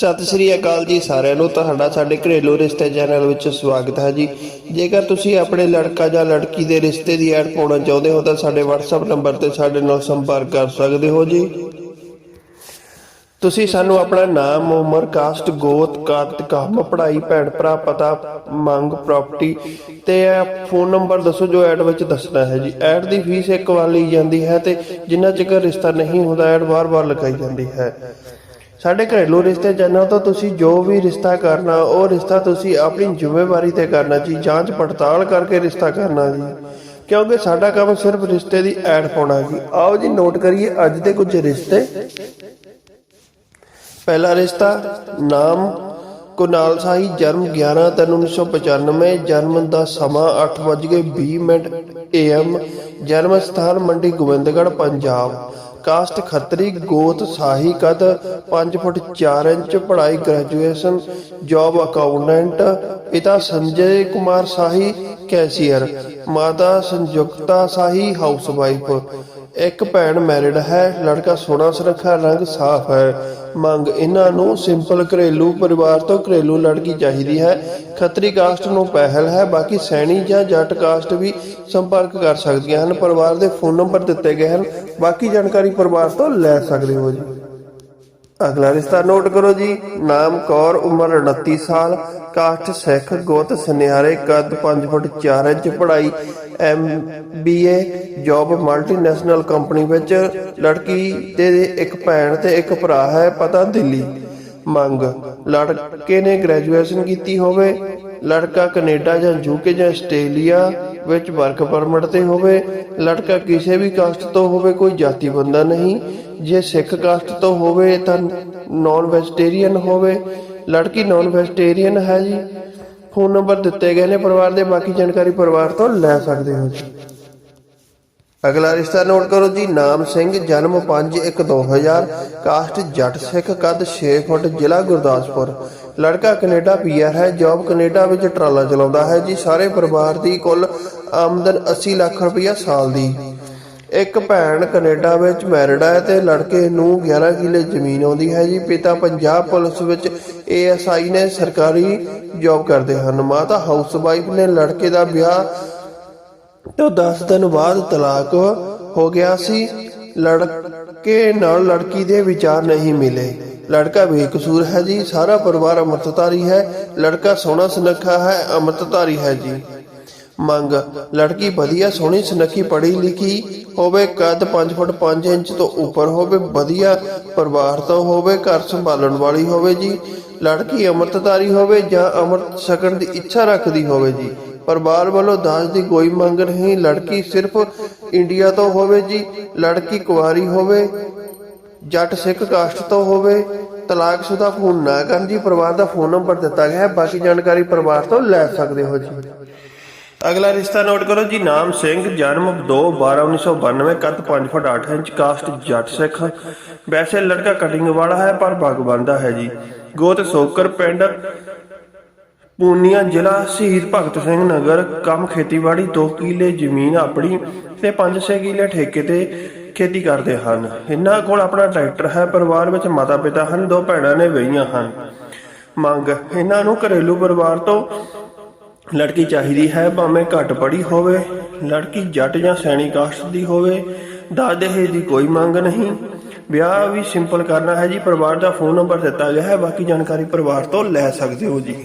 ਸਤਿ ਸ੍ਰੀ ਅਕਾਲ ਜੀ ਸਾਰਿਆਂ ਨੂੰ, ਤੁਹਾਡਾ ਸਾਡੇ ਘਰੇਲੂ ਰਿਸ਼ਤੇ ਚੈਨਲ ਵਿੱਚ ਸਵਾਗਤ ਹੈ ਜੀ। ਜੇਕਰ ਤੁਸੀਂ ਆਪਣੇ ਲੜਕਾ ਜਾਂ ਲੜਕੀ ਦੇ ਰਿਸ਼ਤੇ ਦੀ ਐਡ ਪਾਉਣਾ ਚਾਹੁੰਦੇ ਹੋ ਤਾਂ ਸਾਡੇ WhatsApp ਨੰਬਰ ਤੇ ਸਾਡੇ ਨਾਲ ਸੰਪਰਕ ਕਰ ਸਕਦੇ ਹੋ ਜੀ। ਤੁਸੀਂ ਸਾਨੂੰ ਆਪਣਾ ਨਾਮ, ਉਮਰ, ਕਾਸਟ, ਗੋਤ ਕਾਤ ਕੰਮ, ਪੜ੍ਹਾਈ, ਭੈਣ ਭਰਾ, ਪਤਾ, ਮੰਗ ਪ੍ਰਾਪਰਟੀ ਤੇ ਫੋਨ ਨੰਬਰ ਦੱਸੋ ਜੋ ਐਡ ਵਿੱਚ ਦੱਸਣਾ ਹੈ ਜੀ। ਐਡ ਦੀ ਫੀਸ ਇੱਕ ਵਾਰ ਲਈ ਜਾਂਦੀ ਹੈ ਤੇ ਜਿੰਨਾ ਚਿਰ ਰਿਸ਼ਤਾ ਨਹੀਂ ਹੁੰਦਾ, ਐਡ ਵਾਰ-ਵਾਰ ਲਗਾਈ ਜਾਂਦੀ ਹੈ। ਸਾਡੇ ਘਰੇਲੂ ਰਿਸ਼ਤੇ ਚੈਨਲ ਤੋਂ ਤੁਸੀਂ ਜੋ ਵੀ ਰਿਸ਼ਤਾ ਕਰਨਾ, ਉਹ ਰਿਸ਼ਤਾ ਤੁਸੀਂ ਆਪਣੀ ਜ਼ਿੰਮੇਵਾਰੀ ਤੇ ਕਰਨਾ ਜੀ, ਜਾਂਚ ਪੜਤਾਲ ਕਰਕੇ ਰਿਸ਼ਤਾ ਕਰਨਾ ਜੀ। ਕਿਉਂਕਿ ਸਾਡਾ ਕੰਮ ਸਿਰਫ ਰਿਸ਼ਤੇ ਦੀ ਐਡ ਪਾਉਣਾ ਜੀ। ਆਓ ਜੀ ਨੋਟ ਕਰੀਏ, ਅੱਜ ਦੇ ਕੁਝ ਰਿਸ਼ਤੇ। ਪਹਿਲਾ ਰਿਸ਼ਤਾ, ਨਾਮ ਕੁਨਾਲ ਸਾਹੀ ਜਨਮ 11 ਤਿੰਨ 1995 ਜਨਮ ਦਾ ਸਮਾਂ 8:20 ਮਿੰਟ ਏਐਮ ਜਨਮ ਸਥਾਨ ਮੰਡੀ ਗੋਬਿੰਦਗੜ੍ਹ, ਪੰਜਾਬ। ਕਾਸਟ ਖੱਤਰੀ, ਗੋਤ ਸਾਹੀ ਕਦ 5 ਫੁੱਟ 4 ਇੰਚ, ਪੜ੍ਹਾਈ ਗ੍ਰੈਜੂਏਸ਼ਨ, ਜੌਬ ਅਕਾਊਂਟੈਂਟ, ਪਿਤਾ ਸੰਜੇ ਕੁਮਾਰ ਸਾਹੀ, ਕੈਸ਼ੀਅਰ। ਮਾਤਾ ਸੰਯੁਕਤਾ ਸਾਹੀ, ਹਾਊਸਵਾਈਫ। ਇੱਕ ਭੈਣ ਮੈਰਿਡ ਹੈ, ਲੜਕਾ ਸੋਹਣਾ ਸੁਨੱਖਾ, ਰੰਗ ਸਾਫ਼ ਹੈ। ਮੰਗ ਇਹਨਾਂ ਨੂੰ ਸਿੰਪਲ ਘਰੇਲੂ ਪਰਿਵਾਰ ਤੋਂ ਘਰੇਲੂ ਲੜਕੀ ਚਾਹੀਦੀ ਹੈ। ਖੱਤਰੀ ਕਾਸਟ ਨੂੰ ਪਹਿਲ ਹੈ, ਬਾਕੀ ਸੈਣੀ ਜਾਂ ਜੱਟ ਕਾਸਟ ਵੀ ਸੰਪਰਕ ਕਰ ਸਕਦੀਆਂ ਹਨ। ਪਰਿਵਾਰ ਦੇ ਫੋਨ ਨੰਬਰ ਦਿੱਤੇ ਗਏ ਹਨ। ਬਾਕੀ ਜਾਣਕਾਰੀ ਪਰਿਵਾਰ ਤੋਂ ਲੈ ਸਕਦੇ ਹੋ ਜੀ। ਅਗਲਾ ਰਿਸ਼ਤਾ ਨੋਟ ਕਰੋ ਜੀ। ਨਾਮ ਕੌਰ, ਉਮਰ 29 ਸਾਲ। ਕਾਸਟ ਸਿੱਖ, ਗੋਤ ਸੁਨਿਆਰੇ, ਕੱਦ 5 ਫੁੱਟ 4 ਇੰਚ, ਪੜ੍ਹਾਈ M B A job multinational company ਵਿੱਚ ਲੜਕੀ ਦੇ ਇੱਕ ਭੈਣ ਤੇ ਇੱਕ ਭਰਾ ਹੈ, ਪਤਾ ਦਿੱਲੀ। ਮੰਗ, ਲੜਕੇ ਨੇ ਗ੍ਰੈਜੂਏਸ਼ਨ ਕੀਤੀ ਹੋਵੇ, ਲੜਕਾ ਕੈਨੇਡਾ ਜਾਂ ਯੂਕੇ ਜਾਂ ਆਸਟ੍ਰੇਲੀਆ ਵਿੱਚ ਵਰਕ ਪਰਮਿਟ ਤੇ ਹੋਵੇ, ਲੜਕਾ ਕਿਸੇ ਵੀ ਕਾਸਟ ਤੋਂ ਹੋਵੇ, ਕੋਈ ਜਾਤੀ ਬੰਦਾ ਨਹੀਂ। ਜੇ ਸਿੱਖ ਕਾਸਟ ਤੋਂ ਹੋਵੇ ਤਾਂ ਨਾਨ ਵੈਜੀਟੇਰੀਅਨ ਹੋਵੇ। ਲੜਕੀ ਨਾਨ ਵੈਜੀਟੇਰੀਅਨ ਹੈ ਜੀ। ਫੋਨ ਨੰਬਰ ਦਿੱਤੇ ਗਏ ਨੇ, ਪਰਿਵਾਰ ਦੇ ਬਾਕੀ ਜਾਣਕਾਰੀ ਪਰਿਵਾਰ ਤੋਂ ਲੈ ਸਕਦੇ ਹੋ ਜੀ। ਅਗਲਾ ਰਿਸ਼ਤਾ ਨੋਟ ਕਰੋ ਜੀ, ਨਾਮ ਸਿੰਘ, ਜਨਮ 5/1/2000 ਕਾਸਟ ਜੱਟ ਸਿੱਖ, ਕੱਦ 6 ਫੁੱਟ, ਜ਼ਿਲ੍ਹਾ ਗੁਰਦਾਸਪੁਰ। ਲੜਕਾ ਕੈਨੇਡਾ ਪੀਆਰ ਹੈ, ਜੌਬ ਕੈਨੇਡਾ ਵਿੱਚ ਟਰਾਲਾ ਚਲਾਉਂਦਾ ਹੈ ਜੀ, ਸਾਰੇ ਪਰਿਵਾਰ ਦੀ ਕੁੱਲ ਆਮਦਨ 80 ਲੱਖ ਰੁਪਇਆ ਸਾਲ ਦੀ। ਇੱਕ ਭੈਣ ਕੈਨੇਡਾ ਵਿੱਚ ਮੈਰਿਡ ਹੈ ਤੇ ਲੜਕੇ ਨੂੰ 11 ਕਿੱਲੇ ਜ਼ਮੀਨ ਆਉਂਦੀ ਹੈ ਜੀ। ਪਿਤਾ ਪੰਜਾਬ ਪੁਲਿਸ ਵਿੱਚ ਏਐਸਆਈ ਨੇ ਸਰਕਾਰੀ ਜੌਬ ਕਰਦੇ ਹਨ। ਮਾਤਾ ਹਾਊਸਵਾਈਫ ਨੇ ਲੜਕੇ ਦਾ ਵਿਆਹ ਤੋਂ 10 ਦਿਨ ਬਾਅਦ ਤਲਾਕ ਹੋ ਗਿਆ ਸੀ। ਲੜਕੇ ਨਾਲ ਲੜਕੀ ਦੇ ਵਿਚਾਰ ਨਹੀਂ ਮਿਲੇ। ਲੜਕਾ ਬੇਕਸੂਰ ਹੈ ਜੀ। ਸਾਰਾ ਪਰਿਵਾਰ ਅੰਮ੍ਰਿਤਧਾਰੀ ਹੈ। ਲੜਕਾ ਸੋਹਣਾ ਸੁਨੱਖਾ ਹੈ। ਅੰਮ੍ਰਿਤਧਾਰੀ ਹੈ ਜੀ। ਮੰਗ, ਲੜਕੀ ਵਧੀਆ ਸੋਹਣੀ ਸੁਨੱਖੀ ਪੜ੍ਹੀ ਲਿਖੀ ਹੋਵੇ, ਕੱਦ 5 ਫੁੱਟ 5 ਇੰਚ ਤੋਂ ਉੱਪਰ ਹੋਵੇ, ਵਧੀਆ ਪਰਿਵਾਰ ਤੋਂ ਹੋਵੇ, ਘਰ ਸੰਭਾਲਣ ਵਾਲੀ ਹੋਵੇ ਜੀ, ਲੜਕੀ ਅੰਮ੍ਰਿਤਧਾਰੀ ਹੋਵੇ ਜਾਂ ਅੰਮ੍ਰਿਤ ਛਕਣ ਦੀ ਇੱਛਾ ਰੱਖਦੀ ਹੋਵੇ ਜੀ। ਪਰਿਵਾਰ ਵੱਲੋਂ ਦਾਜ ਦੀ ਕੋਈ ਮੰਗ ਨਹੀਂ, ਲੜਕੀ ਸਿਰਫ ਇੰਡੀਆ ਤੋਂ ਹੋਵੇ ਜੀ, ਲੜਕੀ ਕੁਆਰੀ ਹੋਵੇ, ਜੱਟ ਸਿੱਖ ਕਾਸਟ ਤੋਂ ਹੋਵੇ, ਤਲਾਕਸ਼ੁਦਾ ਫੋਨ ਨਾ ਕਰਨ ਜੀ, ਪਰਿਵਾਰ ਦਾ ਫੋਨ ਨੰਬਰ ਦਿੱਤਾ ਗਿਆ ਹੈ, ਬਾਕੀ ਜਾਣਕਾਰੀ ਪਰਿਵਾਰ ਤੋਂ ਲੈ ਸਕਦੇ ਹੋ ਜੀ। ਅਗਲਾ ਰਿਸ਼ਤਾ ਨੋਟ ਕਰੋ ਜੀ, ਨਾਮ ਸਿੰਘ, ਜਨਮ 2 12 1992 ਕੱਦ 5 ਫੁੱਟ 8 ਇੰਚ ਕਾਸਟ ਜੱਟ ਸਿੱਖ। ਵੈਸੇ ਲੜਕਾ ਕਟਿੰਗ ਵਾਲਾ ਹੈ, ਪਰ ਭਗ ਬੰਦਾ ਹੈ ਜੀ। ਗੋਤ ਸੋਕਰ ਪਿੰਡ ਪੂਨੀਆ ਜ਼ਿਲ੍ਹਾ ਸ਼ਹੀਦ ਭਗਤ ਸਿੰਘ ਨਗਰ, ਕੰਮ ਖੇਤੀਬਾੜੀ 2 ਕਿੱਲੇ ਜ਼ਮੀਨ ਆਪਣੀ ਤੇ 5-6 ਕਿੱਲੇ ਠੇਕੇ ਤੇ ਖੇਤੀ ਕਰਦੇ ਹਨ। ਇਹਨਾਂ ਕੋਲ ਆਪਣਾ ਟਰੈਕਟਰ ਹੈ, ਪਰਿਵਾਰ ਵਿੱਚ ਮਾਤਾ ਪਿਤਾ ਹਨ, ਦੋ ਭੈਣਾਂ ਨੇ ਵਹੀਆਂ ਹਨ। ਮੰਗ, ਇਹਨਾਂ ਨੂੰ ਘਰੇਲੂ ਪਰਿਵਾਰ ਤੋਂ ਲੜਕੀ ਚਾਹੀਦੀ ਹੈ, ਭਾਵੇਂ ਘੱਟ ਪੜ੍ਹੀ ਹੋਵੇ, ਲੜਕੀ ਜੱਟ ਜਾਂ ਸੈਣੀ ਕਾਸਟ ਦੀ ਹੋਵੇ, ਦਾਜ ਦਹੇਜ ਦੀ ਕੋਈ ਮੰਗ ਨਹੀਂ। ਵਿਆਹ ਵੀ ਸਿੰਪਲ ਕਰਨਾ ਹੈ ਜੀ, ਪਰਿਵਾਰ ਦਾ ਫੋਨ ਨੰਬਰ ਦਿੱਤਾ ਗਿਆ ਹੈ, ਬਾਕੀ ਜਾਣਕਾਰੀ ਪਰਿਵਾਰ ਤੋਂ ਲੈ ਸਕਦੇ ਹੋ ਜੀ।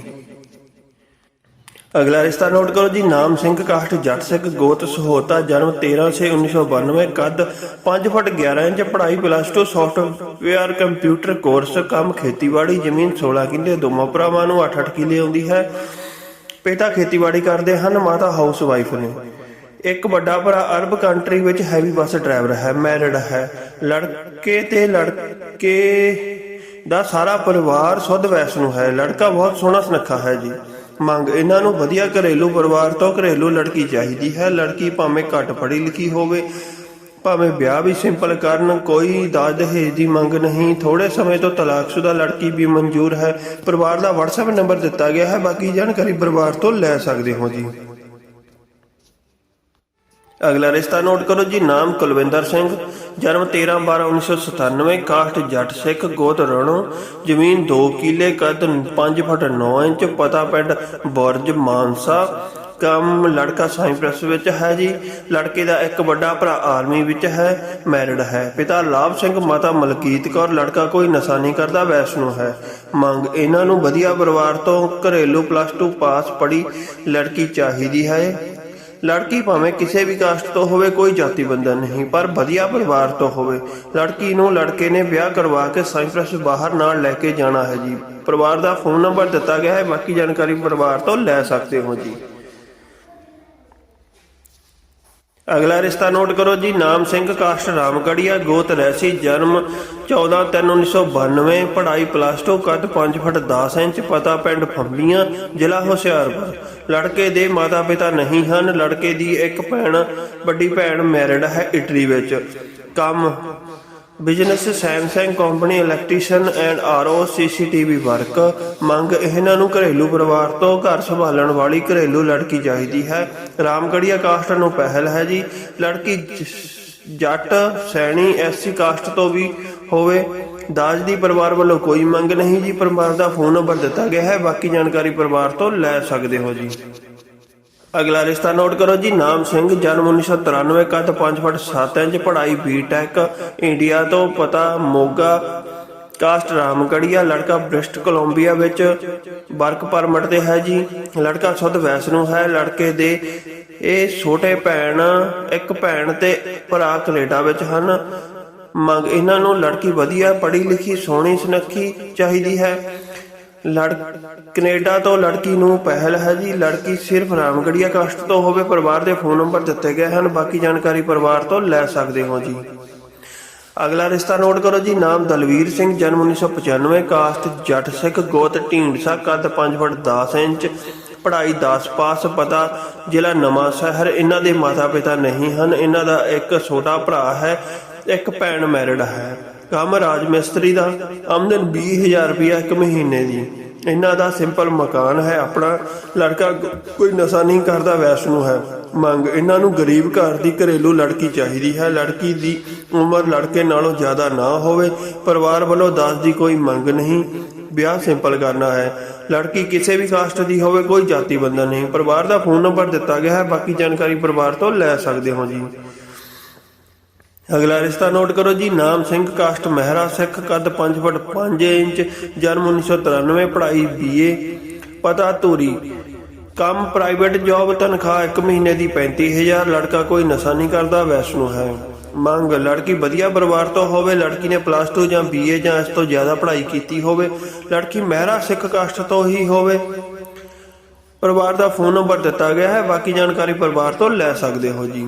ਅਗਲਾ ਰਿਸ਼ਤਾ ਨੋਟ ਕਰੋ ਜੀ, ਨਾਮ ਸਿੰਘ, ਕਾਸਟ ਜੱਟ ਸਿੱਖ ਗੋਤ ਸਹੋਤਾ, ਜਨਮ 13/6/1992 ਕੱਦ 5 ਫੁੱਟ 11 ਇੰਚ, ਪੜ੍ਹਾਈ ਪਲੱਸ 2 ਸੌਫਟਵੇਅਰ ਕੰਪਿਊਟਰ ਕੋਰਸ ਕੰਮ ਖੇਤੀਬਾੜੀ, ਜ਼ਮੀਨ 16 ਕਿੱਲੇ, ਦੋਵਾਂ ਭਰਾਵਾਂ ਨੂੰ 8-8 ਕਿੱਲੇ ਆਉਂਦੀ ਹੈ। ਪਿਤਾ ਖੇਤੀਬਾੜੀ ਕਰਦੇ ਹਨ, ਮਾਤਾ ਹਾਊਸ ਵਾਈਫ ਨੇ। ਇੱਕ ਵੱਡਾ ਭਰਾ ਅਰਬ ਕੰਟਰੀ ਵਿੱਚ ਹੈਵੀ ਬੱਸ ਡਰਾਈਵਰ ਹੈ, ਮੈਰਿਡ ਹੈ। ਲੜਕੇ ਤੇ ਲੜਕੇ ਦਾ ਸਾਰਾ ਪਰਿਵਾਰ ਸੁੱਧ ਵੈਸ ਨੂੰ ਹੈ। ਲੜਕਾ ਬਹੁਤ ਸੋਹਣਾ ਸੁਨੱਖਾ ਹੈ ਜੀ। ਮੰਗ, ਇਹਨਾਂ ਨੂੰ ਵਧੀਆ ਘਰੇਲੂ ਪਰਿਵਾਰ ਤੋਂ ਘਰੇਲੂ ਲੜਕੀ ਚਾਹੀਦੀ ਹੈ। ਲੜਕੀ ਭਾਵੇਂ ਘੱਟ ਪੜ੍ਹੀ ਲਿਖੀ ਹੋਵੇ ਭਾਵੇਂ ਵਿਆਹ ਵੀ ਸਿੰਪਲ ਕਰਨ, ਕੋਈ ਦਾਜ ਦਹੇਜ ਦੀ ਮੰਗ ਨਹੀਂ। ਥੋੜੇ ਸਮੇਂ ਤੋਂ ਤਲਾਕਸ਼ੁਦਾ ਲੜਕੀ ਵੀ ਮਨਜ਼ੂਰ ਹੈ। ਪਰਿਵਾਰ ਦਾ WhatsApp ਨੰਬਰ ਦਿੱਤਾ ਗਿਆ ਹੈ। ਬਾਕੀ ਜਾਣਕਾਰੀ ਪਰਿਵਾਰ ਤੋਂ ਲੈ ਸਕਦੇ ਹੋ ਜੀ। ਅਗਲਾ ਰਿਸ਼ਤਾ ਨੋਟ ਕਰੋ ਜੀ। ਨਾਮ ਕੁਲਵਿੰਦਰ ਸਿੰਘ। ਜਨਮ 13 12 1997 ਕਾਸਟ ਜੱਟ ਸਿੱਖ ਗੋਤ ਰਣੋ। ਜ਼ਮੀਨ 2 ਕਿੱਲੇ, ਕੱਦ 5 ਫੁੱਟ 9 ਇੰਚ, ਪਤਾ ਪਿੰਡ ਬੁਰਜ ਮਾਨਸਾ। ਕੰਮ ਲੜਕਾ ਸਾਈਪ੍ਰਸ ਵਿੱਚ ਹੈ ਜੀ। ਲੜਕੇ ਦਾ ਇੱਕ ਵੱਡਾ ਭਰਾ ਆਰਮੀ ਵਿੱਚ ਹੈ, ਮੈਰਿਡ ਹੈ। ਪਿਤਾ ਲਾਭ ਸਿੰਘ, ਮਾਤਾ ਮਲਕੀਤ ਕੌਰ, ਲੜਕਾ ਕੋਈ ਨਸ਼ਾ ਨਹੀਂ ਕਰਦਾ, ਵੈਸ਼ਨੂ ਹੈ। ਮੰਗ ਇਹਨਾਂ ਨੂੰ ਵਧੀਆ ਪਰਿਵਾਰ ਤੋਂ ਘਰੇਲੂ ਪਲੱਸ 2 ਪਾਸ ਪੜੀ ਲੜਕੀ ਚਾਹੀਦੀ ਹੈ। ਲੜਕੀ ਭਾਵੇਂ ਕਿਸੇ ਵੀ ਕਾਸਟ ਤੋਂ ਹੋਵੇ, ਕੋਈ ਜਾਤੀ ਬੰਧਨ ਨਹੀਂ, ਪਰ ਵਧੀਆ ਪਰਿਵਾਰ ਤੋਂ ਹੋਵੇ। ਲੜਕੀ ਨੂੰ ਲੜਕੇ ਨੇ ਵਿਆਹ ਕਰਵਾ ਕੇ ਸਾਈਪ੍ਰਸ ਬਾਹਰ ਨਾਲ ਲੈ ਕੇ ਜਾਣਾ ਹੈ ਜੀ। ਪਰਿਵਾਰ ਦਾ ਫੋਨ ਨੰਬਰ ਦਿੱਤਾ ਗਿਆ ਹੈ, ਬਾਕੀ ਜਾਣਕਾਰੀ ਪਰਿਵਾਰ ਤੋਂ ਲੈ ਸਕਦੇ ਹੋ ਜੀ। ਅਗਲਾ ਰਿਸ਼ਤਾ ਨੋਟ ਕਰੋ ਜੀ, ਨਾਮ ਸਿੰਘ, ਕਾਸ਼ਟ ਰਾਮਗੜੀਆ, ਗੋਤ ਰੈਸੀ ਜਨਮ 14/3/1992 ਪੜ੍ਹਾਈ ਪਲੱਸ 2 ਕੱਦ 5 ਫੁੱਟ 10 ਇੰਚ, ਪਤਾ ਪਿੰਡ ਫੰਬੀਆਂ ਜ਼ਿਲ੍ਹਾ ਹੁਸ਼ਿਆਰਪੁਰ। ਲੜਕੇ ਦੇ ਮਾਤਾ ਪਿਤਾ ਨਹੀਂ ਹਨ, ਲੜਕੇ ਦੀ ਇੱਕ ਭੈਣ, ਵੱਡੀ ਭੈਣ ਮੈਰਿਡ ਹੈ ਇਟਲੀ ਵਿੱਚ। ਕੰਮ business Samsung company electrician and RO CCTV work ਮੰਗ ਇਹਨਾਂ ਨੂੰ ਘਰੇਲੂ ਪਰਿਵਾਰ ਤੋਂ ਘਰ ਸੰਭਾਲਣ ਵਾਲੀ ਘਰੇਲੂ ਲੜਕੀ ਚਾਹੀਦੀ ਹੈ। ਰਾਮਗੜੀਆ ਕਾਸਟ ਨੂੰ ਪਹਿਲ ਹੈ ਜੀ। ਲੜਕੀ ਜੱਟ, ਸੈਣੀ ਐਸਸੀ ਕਾਸਟ ਤੋਂ ਵੀ ਹੋਵੇ। ਦਾਜ ਦੀ ਪਰਿਵਾਰ ਵੱਲੋਂ ਕੋਈ ਮੰਗ ਨਹੀਂ ਜੀ। ਪਰਿਵਾਰ ਦਾ ਫੋਨ ਨੰਬਰ ਦਿੱਤਾ ਗਿਆ ਹੈ। ਬਾਕੀ ਜਾਣਕਾਰੀ ਪਰਿਵਾਰ ਤੋਂ ਲੈ ਸਕਦੇ ਹੋ ਜੀ। ਅਗਲਾ ਰਿਸ਼ਤਾ ਨੋਟ ਕਰੋ ਜੀ, ਨਾਮ ਸਿੰਘ, ਜਨਮ 1993 ਕੱਦ 5 ਫੁੱਟ 7 ਇੰਚ, ਪੜ੍ਹਾਈ ਬੀਟੈਕ ਇੰਡੀਆ ਤੋਂ ਪਤਾ ਮੋਗਾ, ਕਾਸਟ ਰਾਮਗੜੀਆ ਲੜਕਾ ਬ੍ਰਿਸਟ ਕੋਲੰਬੀਆ ਵਿੱਚ ਵਰਕ ਪਰਮਿਟ ਤੇ ਹੈ ਜੀ, ਲੜਕਾ ਸੁਧ ਵੈਸ਼ਨੂ ਹੈ, ਲੜਕੇ ਦੇ ਇਹ ਛੋਟੇ ਭੈਣ, ਇੱਕ ਭੈਣ ਤੇ ਭਰਾ ਕੈਨੇਡਾ ਵਿੱਚ ਹਨ। ਮੰਗ ਇਹਨਾਂ ਨੂੰ, ਲੜਕੀ ਵਧੀਆ, ਪੜ੍ਹੀ ਲਿਖੀ, ਸੋਹਣੀ, ਸੁਨੱਖੀ ਚਾਹੀਦੀ ਹੈ। ਲੜ ਕੈਨੇਡਾ ਤੋਂ ਲੜਕੀ ਨੂੰ ਪਹਿਲ ਹੈ ਜੀ। ਲੜਕੀ ਸਿਰਫ ਰਾਮਗੜੀਆ ਕਾਸਟ ਤੋਂ ਹੋਵੇ, ਪਰਿਵਾਰ ਦੇ ਫੋਨ ਨੰਬਰ ਦਿੱਤੇ ਗਏ ਹਨ। ਬਾਕੀ ਜਾਣਕਾਰੀ ਪਰਿਵਾਰ ਤੋਂ ਲੈ ਸਕਦੇ ਹੋ ਜੀ। ਅਗਲਾ ਰਿਸ਼ਤਾ ਨੋਟ ਕਰੋ ਜੀ। ਨਾਮ ਦਲਵੀਰ ਸਿੰਘ, ਜਨਮ 1995 ਕਾਸਟ ਜੱਟ ਸਿੱਖ, ਗੋਤ ਢੀਂਡਸਾ, ਕੱਦ 5 ਫੁੱਟ 10 ਇੰਚ, ਪੜ੍ਹਾਈ 10 ਪਾਸ, ਪਤਾ ਜ਼ਿਲ੍ਹਾ ਨਵਾਂ ਸ਼ਹਿਰ। ਇਹਨਾਂ ਦੇ ਮਾਤਾ ਪਿਤਾ ਨਹੀਂ ਹਨ। ਇਹਨਾਂ ਦਾ ਇੱਕ ਛੋਟਾ ਭਰਾ ਹੈ, ਇੱਕ ਭੈਣ ਮੈਰਿਡ ਹੈ। ਕੰਮ ਰਾਜ ਮਿਸਤਰੀ ਦਾ, ਆਮਦਨ 20000 ਰੁਪਇਆ ਇੱਕ ਮਹੀਨੇ ਦੀ। ਇਹਨਾਂ ਦਾ ਸਿੰਪਲ ਮਕਾਨ ਹੈ, ਆਪਣਾ ਲੜਕਾ ਕੋਈ ਨਸ਼ਾ ਨਹੀਂ ਕਰਦਾ, ਵੈਸ਼ਨੂ ਹੈ। ਮੰਗ, ਇਹਨਾਂ ਨੂੰ ਗਰੀਬ ਘਰ ਦੀ ਘਰੇਲੂ ਲੜਕੀ ਚਾਹੀਦੀ ਹੈ। ਲੜਕੀ ਦੀ ਉਮਰ ਲੜਕੇ ਨਾਲੋਂ ਜ਼ਿਆਦਾ ਨਾ ਹੋਵੇ। ਪਰਿਵਾਰ ਵੱਲੋਂ ਦਾਜ ਦੀ ਕੋਈ ਮੰਗ ਨਹੀਂ। ਵਿਆਹ ਸਿੰਪਲ ਕਰਨਾ ਹੈ। ਲੜਕੀ ਕਿਸੇ ਵੀ ਕਾਸਟ ਦੀ ਹੋਵੇ, ਕੋਈ ਜਾਤੀ ਬੰਦਾ ਨਹੀਂ। ਪਰਿਵਾਰ ਦਾ ਫੋਨ ਨੰਬਰ ਦਿੱਤਾ ਗਿਆ ਹੈ। ਬਾਕੀ ਜਾਣਕਾਰੀ ਪਰਿਵਾਰ ਤੋਂ ਲੈ ਸਕਦੇ ਹੋ ਜੀ। ਅਗਲਾ ਰਿਸ਼ਤਾ ਨੋਟ ਕਰੋ ਜੀ, ਨਾਮ ਸਿੰਘ ਕਾਸਟ ਮਹਿਰਾ ਸਿੱਖ ਕੱਦ 5 ਫੁੱਟ 5 ਇੰਚ, ਜਨਮ 1993 ਪੜ੍ਹਾਈ ਬੀਏ ਪਤਾ ਧੂਰੀ। ਕੰਮ ਪ੍ਰਾਈਵੇਟ ਜੌਬ ਤਨਖਾਹ 1 ਮਹੀਨੇ ਦੀ 35000 ਲੜਕਾ ਕੋਈ ਨਸ਼ਾ ਨਹੀਂ ਕਰਦਾ, ਵੈਸ਼ਨੂ ਹੈ। ਮੰਗ, ਲੜਕੀ ਵਧੀਆ ਪਰਿਵਾਰ ਤੋਂ ਹੋਵੇ, ਲੜਕੀ ਨੇ ਪਲੱਸ 2 ਜਾਂ ਬੀਏ ਜਾਂ ਇਸ ਤੋਂ ਜ਼ਿਆਦਾ ਪੜ੍ਹਾਈ ਕੀਤੀ ਹੋਵੇ, ਲੜਕੀ ਮਹਿਰਾ ਸਿੱਖ ਕਾਸਟ ਤੋਂ ਹੀ ਹੋਵੇ। ਪਰਿਵਾਰ ਦਾ ਫੋਨ ਨੰਬਰ ਦਿੱਤਾ ਗਿਆ ਹੈ, ਬਾਕੀ ਜਾਣਕਾਰੀ ਪਰਿਵਾਰ ਤੋਂ ਲੈ ਸਕਦੇ ਹੋ ਜੀ।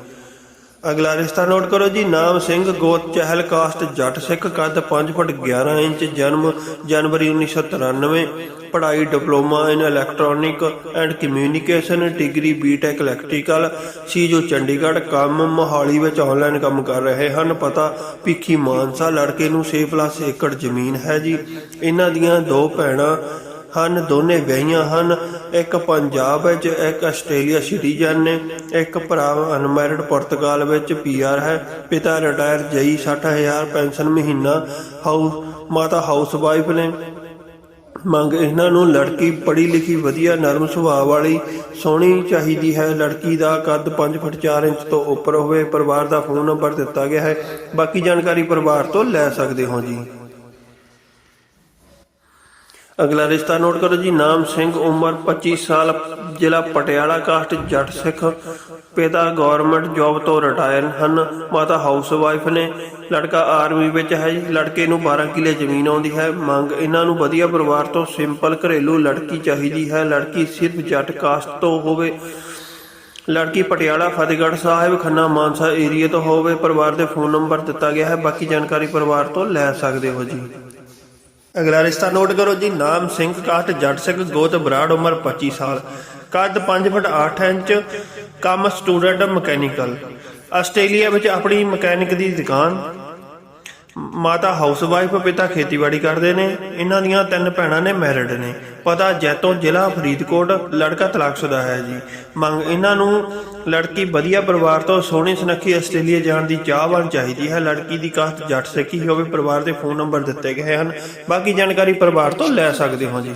ਅਗਲਾ ਰਿਸ਼ਤਾ ਨੋਟ ਕਰੋ ਜੀ, ਨਾਮ ਸਿੰਘ ਗੋਤ ਚਹਿਲ ਕਾਸਟ ਜੱਟ ਸਿੱਖ ਕੱਦ 5 ਫੁੱਟ 11 ਇੰਚ, ਜਨਮ ਜਨਵਰੀ 1993 ਪੜ੍ਹਾਈ, diploma in electronic and communication degree BTech electrical ਸੀ ਜੋ ਚੰਡੀਗੜ੍ਹ, ਕੰਮ ਮੋਹਾਲੀ ਵਿੱਚ ਆਨਲਾਈਨ ਕੰਮ ਕਰ ਰਹੇ ਹਨ। ਪਤਾ ਭਿੱਖੀ ਮਾਨਸਾ ਲੜਕੇ ਨੂੰ 6+ ਏਕੜ ਜ਼ਮੀਨ ਹੈ ਜੀ। ਇਹਨਾਂ ਦੀਆਂ ਦੋ ਭੈਣਾਂ ਹਨ, ਦੋਨੇ ਵਿਆਹੀਆਂ ਹਨ। ਇੱਕ ਪੰਜਾਬ ਵਿੱਚ, ਇੱਕ ਆਸਟ੍ਰੇਲੀਆ ਸਿਟੀਜ਼ਨ ਨੇ। ਇੱਕ ਭਰਾ ਅਨਮੈਰਿਡ ਪੁਰਤਗਾਲ ਵਿੱਚ ਪੀਆਰ ਹੈ। ਪਿਤਾ ਰਿਟਾਇਰ ਜਈ 60000 ਪੈਨਸ਼ਨ ਮਹੀਨਾ। ਹਾਊਸ ਮਾਤਾ ਹਾਊਸ ਵਾਈਫ ਨੇ। ਮੰਗ ਇਹਨਾਂ ਨੂੰ ਲੜਕੀ ਪੜ੍ਹੀ ਲਿਖੀ ਵਧੀਆ, ਨਰਮ ਸੁਭਾਅ ਵਾਲੀ, ਸੋਹਣੀ ਚਾਹੀਦੀ ਹੈ। ਲੜਕੀ ਦਾ ਕੱਦ 5 ਫੁੱਟ 4 ਇੰਚ ਤੋਂ ਉੱਪਰ ਹੋਵੇ। ਪਰਿਵਾਰ ਦਾ ਫੋਨ ਨੰਬਰ ਦਿੱਤਾ ਗਿਆ ਹੈ। ਬਾਕੀ ਜਾਣਕਾਰੀ ਪਰਿਵਾਰ ਤੋਂ ਲੈ ਸਕਦੇ ਹੋ ਜੀ। ਅਗਲਾ ਰਿਸ਼ਤਾ ਨੋਟ ਕਰੋ ਜੀ, ਨਾਮ ਸਿੰਘ, ਉਮਰ 25 ਸਾਲ, ਜ਼ਿਲ੍ਹਾ ਪਟਿਆਲਾ, ਕਾਸਟ ਜੱਟ ਸਿੱਖ। ਪਿਤਾ ਗਵਰਨਮੈਂਟ ਜੌਬ ਤੋਂ ਰਿਟਾਇਰ ਹਨ, ਮਾਤਾ ਹਾਊਸ ਵਾਈਫ ਨੇ। ਲੜਕਾ ਆਰਮੀ ਵਿੱਚ ਹੈ ਜੀ, ਲੜਕੇ ਨੂੰ 12 ਕਿੱਲੇ ਜ਼ਮੀਨ ਆਉਂਦੀ ਹੈ। ਮੰਗ ਇਹਨਾਂ ਨੂੰ ਵਧੀਆ ਪਰਿਵਾਰ ਤੋਂ ਸਿੰਪਲ ਘਰੇਲੂ ਲੜਕੀ ਚਾਹੀਦੀ ਹੈ। ਲੜਕੀ ਸਿਰਫ ਜੱਟ ਕਾਸਟ ਤੋਂ ਹੋਵੇ। ਲੜਕੀ ਪਟਿਆਲਾ, ਫਤਿਹਗੜ੍ਹ ਸਾਹਿਬ, ਖੰਨਾ, ਮਾਨਸਾ ਏਰੀਆ ਤੋਂ ਹੋਵੇ। ਪਰਿਵਾਰ ਦੇ ਫੋਨ ਨੰਬਰ ਦਿੱਤਾ ਗਿਆ ਹੈ, ਬਾਕੀ ਜਾਣਕਾਰੀ ਪਰਿਵਾਰ ਤੋਂ ਲੈ ਸਕਦੇ ਹੋ ਜੀ। ਅਗਲਾ ਰਿਸ਼ਤਾ ਨੋਟ ਕਰੋ ਜੀ, ਨਾਮ ਸਿੰਘ ਕਾਟ ਜੱਟ ਸਿੰਘ, ਗੋਤ, ਬਰਾੜ, ਉਮਰ 25 ਸਾਲ। ਕੱਦ 5 ਫੁੱਟ 8 ਇੰਚ, ਕੰਮ ਸਟੂਡੈਂਟ ਮਕੈਨੀਕਲ। ਆਸਟ੍ਰੇਲੀਆ ਵਿੱਚ ਆਪਣੀ ਮਕੈਨਿਕ ਦੀ ਦੁਕਾਨ। ਮਾਤਾ ਹਾਊਸਵਾਈਫ ਪਿਤਾ ਖੇਤੀਬਾੜੀ ਕਰਦੇ ਨੇ। ਇਹਨਾਂ ਦੀਆਂ ਤਿੰਨ ਭੈਣਾਂ ਨੇ ਮੈਰਿਡ ਨੇ। ਪਤਾ ਜੈਤੋਂ ਜ਼ਿਲ੍ਹਾ ਫਰੀਦਕੋਟ ਲੜਕਾ ਤਲਾਕਸ਼ੁਦਾ ਹੈ ਜੀ। ਮੰਗ ਇਹਨਾਂ ਨੂੰ ਲੜਕੀ ਵਧੀਆ ਪਰਿਵਾਰ ਤੋਂ ਸੋਹਣੀ ਸੁਨੱਖੀ ਆਸਟ੍ਰੇਲੀਆ ਜਾਣ ਦੀ ਚਾਹਵਾਨ ਚਾਹੀਦੀ ਹੈ। ਲੜਕੀ ਦੀ ਕਾਸਟ ਜੱਟ ਸਿੱਖੀ ਹੋਵੇ, ਪਰਿਵਾਰ ਦੇ ਫੋਨ ਨੰਬਰ ਦਿੱਤੇ ਗਏ ਹਨ। ਬਾਕੀ ਜਾਣਕਾਰੀ ਪਰਿਵਾਰ ਤੋਂ ਲੈ ਸਕਦੇ ਹੋ ਜੀ।